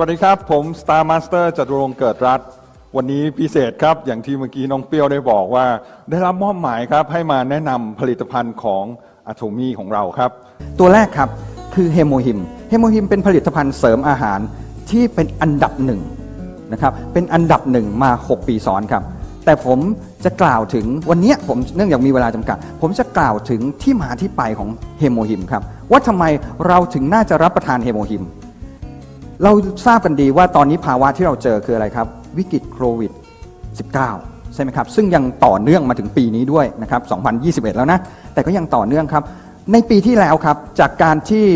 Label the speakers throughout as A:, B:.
A: วัสดีครับ ผม Star Master จตุรงค์เกิดรัฐ วันนี้พิเศษครับอย่างที่เมื่อกี้น้องเปรี้ยวได้บอกว่า ได้รับมอบหมายครับให้มาแนะนำผลิตภัณฑ์ของอะโ m มีของเราครับ
B: ตัวแรกครับคือเฮโมฮิมเฮโมฮิมเป็นผลิตภัณฑ์เสริมอาหารที่เป็นอันดับหนึ่งนะครับเป็นอันดับหนึ่งมา 6 ปีซ้อนครับ แต่ผมจะกล่าวถึงวันนี้ผมเนื่องจากมีเวลาจำกัด ผมจะกล่าวถึงที่มาที่ไปของเฮโมฮิมครับว่าทำไมเราถึงน่าจะรับประทานเฮโมฮิม เราทราบกันดีว่าตอนนี้ภาวะที่เราเจอคืออะไรครับ วิกฤตโควิด 19 ใช่ไหมครับ ซึ่งยังต่อเนื่องมาถึงปีนี้ด้วยนะครับ 2021 แล้วนะ แต่ก็ยังต่อเนื่องครับ ในปีที่แล้วครับ จากการที่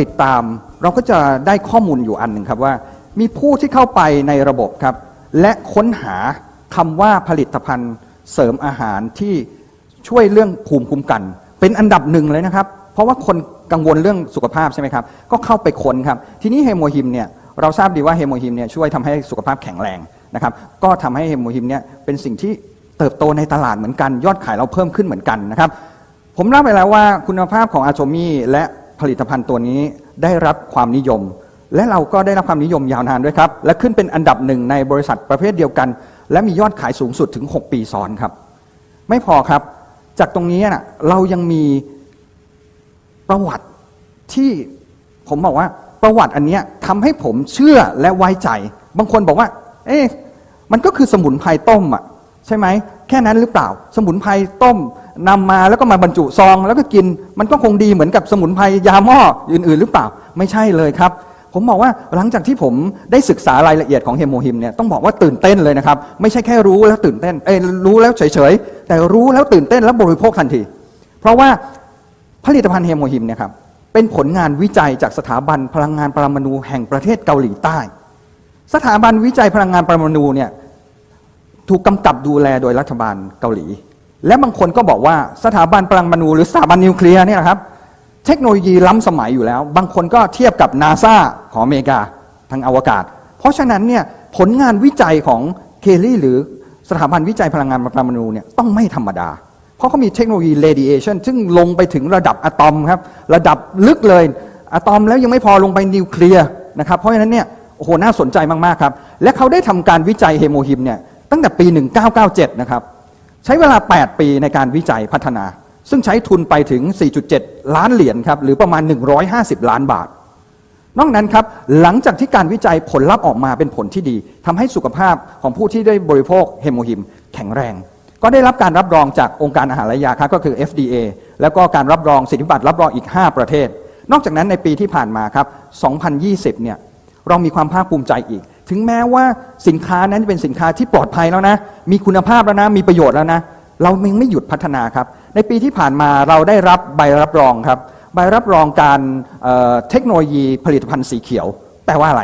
B: ติดตามเราก็จะได้ข้อมูลอยู่อันหนึ่งครับว่า มีผู้ที่เข้าไปในระบบครับ และค้นหาคำว่าผลิตภัณฑ์เสริมอาหารที่ช่วยเรื่องภูมิคุ้มกัน เป็นอันดับหนึ่งเลยนะครับ ราะว่าคนกังวลเรื่องสุขภาพใช่ไหมครับ ก็เข้าไปค้นครับ ทีนี้เฮโมฮิมเนี่ยเราทราบดีว่าเฮโมฮิมเนี่ยช่วยทำให้สุขภาพแข็งแรงนะครับ ก็ทำให้เฮโมฮิมเนี่ยเป็นสิ่งที่เติบโตในตลาดเหมือนกัน ยอดขายเราเพิ่มขึ้นเหมือนกันนะครับ ผมเล่าไปแล้วว่าคุณภาพของอาโ m มีและผลิตภัณฑ์ตัวนี้ได้รับความนิยม และเราก็ได้รับความนิยมยาวนานด้วยครับ และขึ้นเป็นอันดับหนึ่งในบริษัทประเภทเดียวกัน และมียอดขายสูงสุดถึง 6 ปีซ้อนครับ ไม่พอครับ จากตรงนี้นะเรายังมี ประวัติที่ผมบอกว่า ประวัติอันเนี้ยทำให้ผมเชื่อและไว้ใจ บางคนบอกว่า เอ๊ะมันก็คือสมุนไพรต้มอะใช่ไหมแค่นั้นหรือเปล่า สมุนไพรต้มนำมาแล้วก็มาบรรจุซอง แล้วก็กินมันก็คงดีเหมือนกับสมุนไพรยาหม้ออื่น ๆ หรือเปล่า ไม่ใช่เลยครับ ผมบอกว่าหลังจากที่ผมได้ศึกษารายละเอียดของเฮโมฮิมเนี่ยต้องบอกว่าตื่นเต้นเลยนะครับ ไม่ใช่แค่รู้แล้วตื่นเต้นเอ้รู้แล้วเฉยๆแต่รู้แล้วตื่นเต้นแล้วบริโภคทันที เพราะว่า ผลิตภัณฑ์เฮโมฮิมเนี่ยครับเป็นผลงานวิจัยจากสถาบันพลังงานปรมาณูแห่งประเทศเกาหลีใต้ สถาบันวิจัยพลังงานปรมาณูเนี่ยถูกกำกับดูแลโดยรัฐบาลเกาหลี และบางคนก็บอกว่าสถาบันปรมาณูหรือสถาบันนิวเคลียร์เนี่ยนะครับเทคโนโลยีล้ำสมัยอยู่แล้ว บางคนก็เทียบกับนาซาของอเมริกาทางอวกาศ เพราะฉะนั้นเนี่ยผลงานวิจัยของเคลลี่หรือสถาบันวิจัยพลังงานปรมาณูเนี่ยต้องไม่ธรรมดา เพราะเขามีเทคโนโลยี radiation ซึ่งลงไปถึงระดับอะตอมครับ ระดับลึกเลยอะตอมแล้วยังไม่พอลงไปนิวเคลียร์นะครับ เพราะฉะนั้นเนี่ยโอ้โหน่าสนใจมาก ๆ ครับ และเขาได้ทำการวิจัยเฮโมฮิมเนี่ยตั้งแต่ปี 1997 นะครับ ใช้เวลา 8 ปีในการวิจัยพัฒนา ซึ่งใช้ทุนไปถึง 4.7 ล้านเหรียญครับ หรือประมาณ 150 ล้านบาท นอกนั้นครับ หลังจากที่การวิจัยผลลัพธ์ออกมาเป็นผลที่ดีทำให้สุขภาพของผู้ที่ได้บริโภคเฮโมฮิมแข็งแรง ก็ได้รับการรับรองจากองค์การอาหารและยาครับก็คือ FDA แล้วก็การรับรองสิทธิบัตรรับรองอีก 5 ประเทศ นอกจากนั้นในปีที่ผ่านมาครับ 2020 เนี่ยเรามีความภาคภูมิใจอีก ถึงแม้ว่าสินค้านั้นเป็นสินค้าที่ปลอดภัยแล้วนะ มีคุณภาพแล้วนะ มีประโยชน์แล้วนะ เรายังไม่หยุดพัฒนาครับ ในปีที่ผ่านมาเราได้รับใบรับรองครับ ใบรับรองการเเทคโนโลยีผลิตภัณฑ์สีเขียว แปลว่าอะไร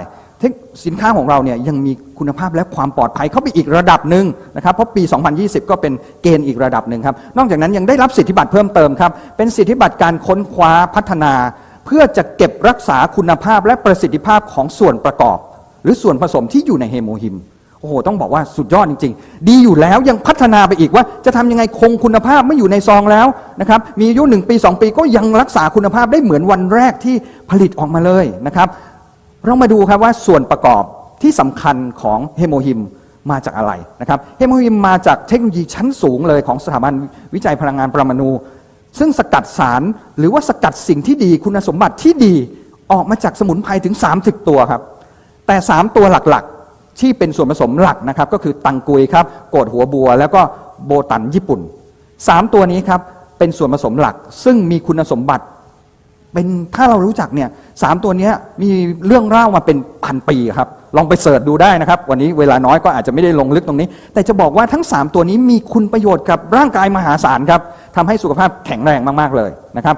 B: สินค้าของเราเนี่ยยังมี คุณภาพและความปลอดภัยเข้าไปอีกระดับหนึ่งนะครับเพราะปี 2020 ก็เป็นเกณฑ์อีกระดับหนึ่งครับนอกจากนั้นยังได้รับสิทธิบัตรเพิ่มเติมครับเป็นสิทธิบัตรการค้นคว้าพัฒนา เพื่อจะเก็บรักษาคุณภาพและประสิทธิภาพของส่วนประกอบ หรือส่วนผสมที่อยู่ในเฮโมฮิมโอ้โหต้องบอกว่าสุดยอดจริง ๆ ดีอยู่แล้วยังพัฒนาไปอีกว่า จะทำยังไงคงคุณภาพไม่อยู่ในซองแล้วนะครับมีอายุหนึ่งปี 2 ปีก็ยังรักษาคุณภาพได้เหมือนวันแรกที่ผลิตออกมาเลยนะครับเรามาดูครับว่าส่วนประกอบ ที่สำคัญของเฮโมฮิมมาจากอะไรนะครับเฮโมฮิมมาจากเทคโนโลยีชั้นสูงเลยของสถาบันวิจัยพลังงานปรมาณูซึ่งสกัดสารหรือว่าสกัดสิ่งที่ดีคุณสมบัติที่ดีออกมาจากสมุนไพรถึง 30 ตัวครับ แต่ 3 ตัวหลักๆ ที่เป็นส่วนผสมหลักนะครับ ก็คือตังกุยครับโกดหัวบัว แล้วก็โบตันญี่ปุ่น 3 ตัวนี้ครับเป็นส่วนผสมหลัก ซึ่งมีคุณสมบัติ เป็นถ้าเรารู้จักเนี่ยสามตัวนี้มีเรื่องเล่ามาเป็นพันปีครับ ลองไปเสิร์ชดูได้นะครับ วันนี้เวลาน้อยก็อาจจะไม่ได้ลงลึกตรงนี้ แต่จะบอกว่าทั้ง 3 ตัวนี้มีคุณประโยชน์กับร่างกายมหาศาลครับทำให้สุขภาพแข็งแรงมากๆเลยนะครับ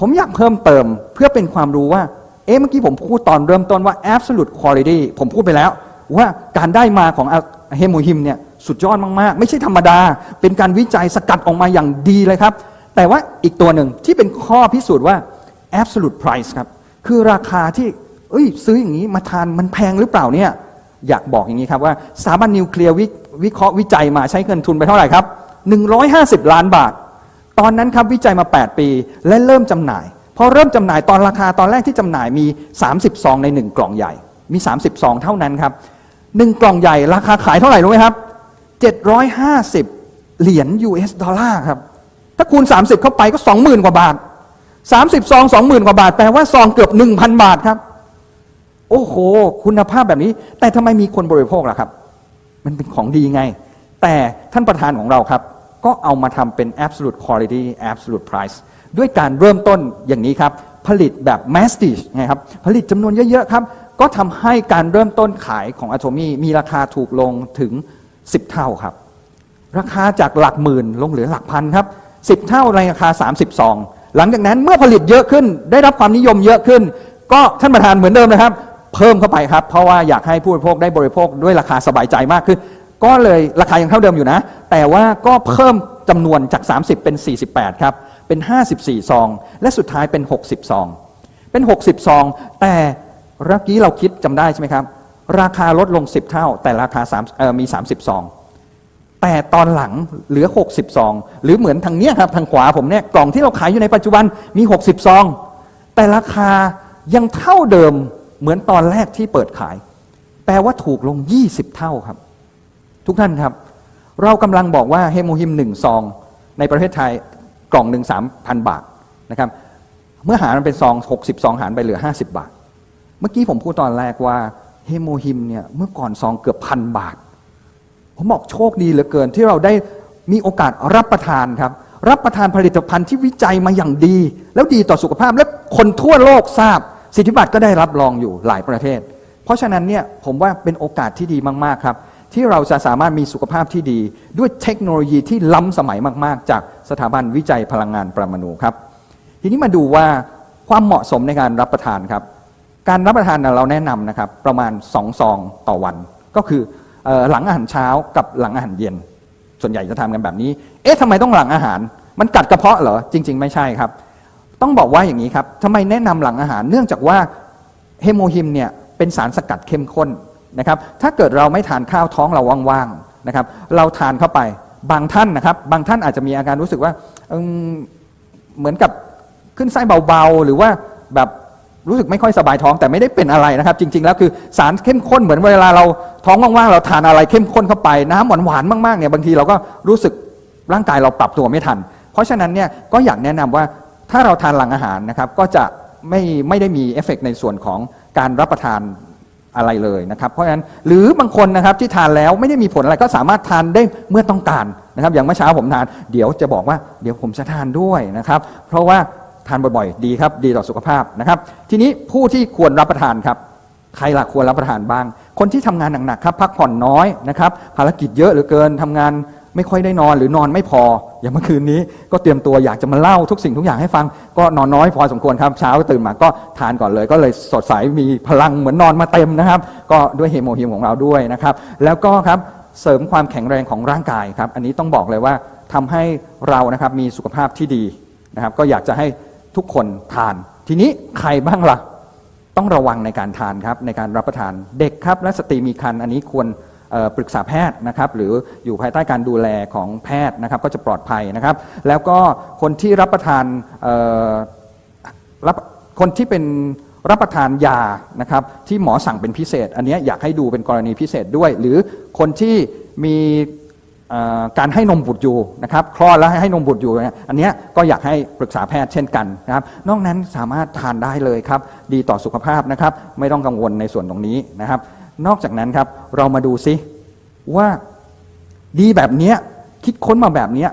B: ผมอยากเพิ่มเติมเพื่อเป็นความรู้ว่า เอ๊ะเมื่อกี้ผมพูดตอนเริ่มต้นว่า absolute quality ผมพูดไปแล้ว ว่าการได้มาของเฮโมฮิมเนี่ยสุดยอดมากๆ ไม่ใช่ธรรมดา เป็นการวิจัยสกัดออกมาอย่างดีเลยครับ แต่ว่าอีกตัวหนึ่งที่เป็นข้อพิสูจน์ว่า absolute price ครับ คือราคาที่เอ้ยซื้ออย่างนี้มาทานมันแพงหรือเปล่าเนี่ย อยากบอกอย่างนี้ครับว่าสถาบันนิวเคลียร์วิเคราะห์วิจัยมาใช้เงินทุนไปเท่าไหร่ครับ 150 ล้านบาท ตอนนั้นครับวิจัยมา 8 ปี และเริ่มจำหน่าย พอเริ่มจำหน่ายตอนราคาตอนแรกที่จำหน่ายมี 30 ซองใน 1 กล่องใหญ่ มี 30 ซองเท่านั้นครับหนึ่งกล่องใหญ่ราคาขายเท่าไหร่รู้ไหมครับ 750 เหรียญ US ดอลลาร์ครับ ถ้าคูณ 30 เข้าไปก็ 20,000 กว่าบาท 30ซอง20,000 กว่าบาท แปลว่าซองเกือบ 1,000 บาทครับ โอ้โห คุณภาพแบบนี้ แต่ทำไมมีคนบริโภคล่ะครับ มันเป็นของดีไง แต่ท่านประธานของเราครับ ก็เอามาทำเป็น absolute quality absolute price ด้วยการเริ่มต้นอย่างนี้ครับ ผลิตแบบ masstige ไงครับ ผลิตจำนวนเยอะๆครับ ก็ทำให้การเริ่มต้นขายของ Atomy มีราคาถูกลงถึง 10 เท่าครับ ราคาจากหลักหมื่นลงเหลือหลักพันครับ 10 เท่าในราคา 30ซอง หลังจากนั้นเมื่อผลิตเยอะขึ้น ได้รับความนิยมเยอะขึ้น ก็ท่านประธานเหมือนเดิมนะครับ เพิ่มเข้าไปครับ เพราะว่าอยากให้ผู้บริโภคได้บริโภคด้วยราคาสบายใจมากขึ้น ก็เลยราคายังเท่าเดิมอยู่นะ แต่ว่าก็เพิ่มจำนวนจาก 30 เป็น 48 ครับ เป็น 54 ซอง และสุดท้ายเป็น 60 ซอง เป็น 60 ซอง แต่เมื่อกี้เราคิดจำได้ใช่ไหมครับ ราคาลดลง 10 เท่า แต่ราคา3มี 30 ซอง แต่ตอนหลังเหลือ 60 ซอง หรือเหมือนทางเนี้ยครับทางขวาผมเนี่ยกล่องที่เราขายอยู่ในปัจจุบันมี 60 ซอง แต่ราคายังเท่าเดิมเหมือนตอนแรกที่เปิดขาย แปลว่าถูกลง 20 เท่าครับ ทุกท่านครับ เรากำลังบอกว่าเฮโมฮิมหนึ่งซอง ในประเทศไทยกล่องหนึ่งสามพันบาทนะครับเมื่อหารมันเป็นซอง60 ซองหารไปเหลือ 50 บาท เมื่อกี้ผมพูดตอนแรกว่าเฮโมฮิมเนี่ยเมื่อก่อนซองเกือบพันบาท ผมบอกโชคดีเหลือเกินที่เราได้มีโอกาสรับประทานครับ รับประทานผลิตภัณฑ์ที่วิจัยมาอย่างดี แล้วดีต่อสุขภาพและคนทั่วโลกทราบ สิทธิบัตรก็ได้รับรองอยู่หลายประเทศ เพราะฉะนั้นเนี่ยผมว่าเป็นโอกาสที่ดีมากๆครับ ที่เราจะสามารถมีสุขภาพที่ดี ด้วยเทคโนโลยีที่ล้ำสมัยมาก ๆ จากสถาบันวิจัยพลังงานประมาณูครับ ทีนี้มาดูว่าความเหมาะสมในการรับประทานครับ การรับประทานเราแนะนำนะครับประมาณ2ซองต่อวัน ก็คือ หลังอาหารเช้ากับหลังอาหารเย็น ส่วนใหญ่จะทำกันแบบนี้ เอ๊ะทำไมต้องหลังอาหาร มันกัดกระเพาะเหรอ จริง ๆ ไม่ใช่ครับ ต้องบอกว่าอย่างนี้ครับทำไมแนะนำหลังอาหาร เนื่องจากว่าเฮโมฮิมเนี่ยเป็นสารสกัดเข้มข้นนะครับ ถ้าเกิดเราไม่ทานข้าวท้องเราว่างๆนะครับ เราทานเข้าไป บางท่านนะครับ บางท่านอาจจะมีอาการรู้สึกว่า เหมือนกับขึ้นไส้เบาๆ หรือว่าแบบ รู้สึกไม่ค่อยสบายท้องแต่ไม่ได้เป็นอะไรนะครับ จริง ๆ แล้วคือสารเข้มข้นเหมือนเวลาเราท้องว่างๆเราทานอะไรเข้มข้นเข้าไปน้ำหวานๆมากๆเนี่ยบางทีเราก็รู้สึกร่างกายเราปรับตัวไม่ทัน เพราะฉะนั้นเนี่ยก็อยากแนะนำว่าถ้าเราทานหลังอาหารนะครับก็จะไม่ไม่ได้มีเอฟเฟกต์ในส่วนของการรับประทานอะไรเลยนะครับ เพราะฉะนั้นหรือบางคนนะครับที่ทานแล้วไม่ได้มีผลอะไรก็สามารถทานได้เมื่อต้องการนะครับ อย่างเมื่อเช้าผมทาน เดี๋ยวจะบอกว่าเดี๋ยวผมจะทานด้วยนะครับ เพราะว่า ทานบ่อยๆ ดีครับ ดีต่อสุขภาพนะครับ ทีนี้ผู้ที่ควรรับประทานครับ ใครล่ะควรรับประทานบ้าง คนที่ทำงานหนักๆครับ พักผ่อนน้อยนะครับ ภารกิจเยอะเหลือเกินทำงานไม่ค่อยได้นอนหรือนอนไม่พอ อย่างเมื่อคืนนี้ก็เตรียมตัวอยากจะมาเล่าทุกสิ่งทุกอย่างให้ฟัง ก็นอนน้อยพอสมควรครับเช้าตื่นมาก็ทานก่อนเลย ก็เลยสดใสมีพลังเหมือนนอนมาเต็มนะครับ ก็ด้วยเฮโมฮิมของเราด้วยนะครับ แล้วก็ครับเสริมความแข็งแรงของร่างกายครับ อันนี้ต้องบอกเลยว่าทำให้เรานะครับมีสุขภาพที่ดีนะครับ ก็อยากจะให้ ทุกคนทาน ทีนี้ใครบ้างล่ะ ต้องระวังในการทานครับในการรับประทานเด็กครับ และสตรีมีครรภ์อันนี้ควรปรึกษาแพทย์นะครับหรืออยู่ภายใต้การดูแลของแพทย์นะครับก็จะปลอดภัยนะครับ แล้วก็คนที่รับประทานรับคนที่เป็นรับประทานยานะครับที่หมอสั่งเป็นพิเศษ อันนี้อยากให้ดูเป็นกรณีพิเศษด้วย หรือคนที่มี การให้นมบุตรอยู่นะครับคลอดแล้วให้นมบุตรอยู่อันนี้ก็อยากให้ปรึกษาแพทย์เช่นกันนะครับนอกนั้นสามารถทานได้เลยครับ ดีต่อสุขภาพนะครับ ไม่ต้องกังวลในส่วนตรงนี้นะครับ นอกจากนั้นครับเรามาดูซิว่าดีแบบนี้คิดค้นมาแบบนี้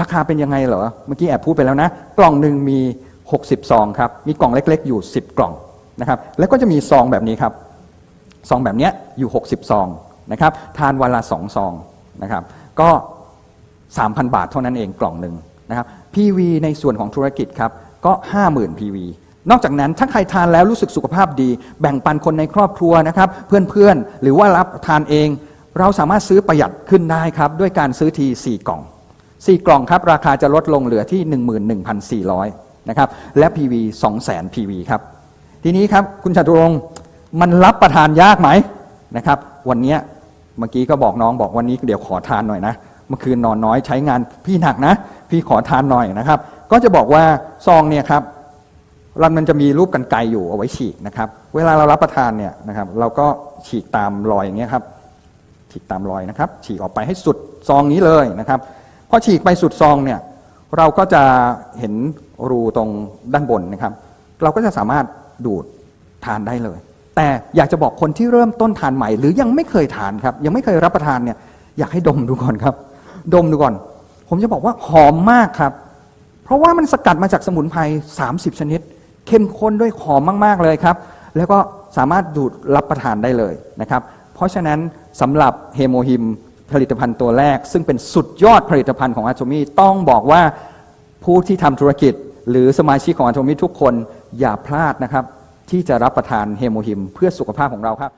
B: ราคาเป็นยังไงเหรอเมื่อกี้แอบพูดไปแล้วนะ กล่องหนึ่งมี 60 ซองครับ มีกล่องเล็ก ๆ อยู่ 10 กล่องนะครับแล้วก็จะมีซองแบบนี้ครับซองแบบนี้อยู่ 60 ซองนะครับทานวันละ2ซองนะครับ ก็ 3,000 บาทเท่านั้นเองกล่องหนึ่งนะครับ PV ในส่วนของธุรกิจครับก็ 50,000 PV นอกจากนั้นถ้าใครทานแล้วรู้สึกสุขภาพดี แบ่งปันคนในครอบครัวนะครับ เพื่อนๆ หรือว่ารับทานเอง เราสามารถซื้อประหยัดขึ้นได้ครับ ด้วยการซื้อที 4 กล่อง 4 กล่องครับ ราคาจะลดลงเหลือที่ 11,400นะครับและ PV 200,000 PV ครับ ทีนี้ครับคุณจตุรงมันรับประทานยากไหมนะครับ วันนี้ เมื่อกี้ก็บอกน้องบอกวันนี้เดี๋ยวขอทานหน่อยนะ เมื่อคืนนอนน้อยใช้งานพี่หนักนะ พี่ขอทานหน่อยนะครับ ก็จะบอกว่าซองเนี่ยครับรันมันจะมีรูปกันไกรอยู่เอาไว้ฉีกนะครับ เวลาเรารับประทานเนี่ยนะครับ เราก็ฉีกตามรอยอย่างเงี้ยครับ ฉีกตามรอยนะครับ ฉีกออกไปให้สุดซองนี้เลยนะครับพอฉีกไปสุดซองเนี่ยเราก็จะเห็นรูตรงด้านบนนะครับ เราก็จะสามารถดูดทานได้เลย แต่อยากจะบอกคนที่เริ่มต้นทานใหม่ หรือยังไม่เคยทานครับ ยังไม่เคยรับประทานเนี่ยอยากให้ดมดูก่อนครับ ดมดูก่อน ผมจะบอกว่าหอมมากครับ เพราะว่ามันสกัดมาจากสมุนไพร30 ชนิด เข้มข้นด้วยหอมมากๆเลยครับ แล้วก็สามารถดูดรับประทานได้เลยนะครับ เพราะฉะนั้นสำหรับเฮโมฮิมผลิตภัณฑ์ตัวแรก ซึ่งเป็นสุดยอดผลิตภัณฑ์ของอาโ o มีต้องบอกว่าผู้ที่ทำธุรกิจ หรือสมาชิกของอาโ o มีทุกคนอย่าพลาดนะครับ ที่จะรับประทานเฮโมฮิม เพื่อสุขภาพของเราครับ